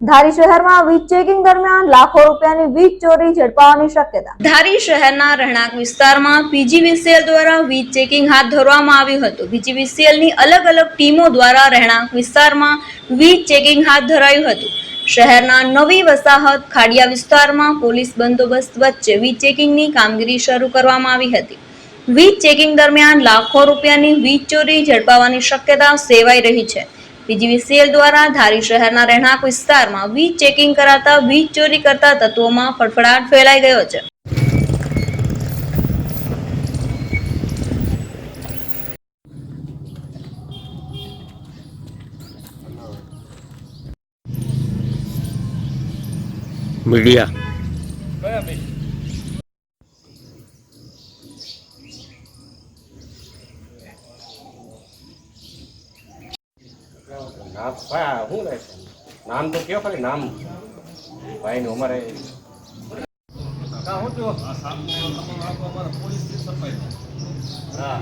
ધારી શહેરમાં વીજ ચેકિંગ દરમિયાન લાખો રૂપિયાની વીજ ચોરી ઝડપાવાની શક્યતા. ધારી શહેરના રહેણાંક વિસ્તારમાં પીજીવીસીએલ દ્વારા વીજ ચેકિંગ હાથ ધરવામાં આવ્યું હતું. પીજીવીસીએલની અલગ અલગ ટીમો દ્વારા રહેણાંક વિસ્તારમાં વીજ ચેકિંગ હાથ ધરાયું હતું. શહેરના નવી વસાહત ખાડિયા વિસ્તારમાં પોલીસ બંદોબસ્ત વચ્ચે વીજ ચેકિંગની કામગીરી શરૂ કરવામાં આવી હતી. વીજ ચેકિંગ દરમિયાન લાખો રૂપિયાની વીજ ચોરી ઝડપાવાની શક્યતા સેવાઈ રહી છે. પીજીવીસીએલ દ્વારા ધારી શહેરના રહેણાંક વિસ્તારમાં વીજ ચેકિંગ કરાતા વીજ ચોરી કરતા તત્વોમાં ફફડાટ ફેલાઈ ગયો છે. મીડિયા? નામ ભાઈ શું છે? નામ તો કયો ખાલી નામ? ભાઈ નું અમારે હા.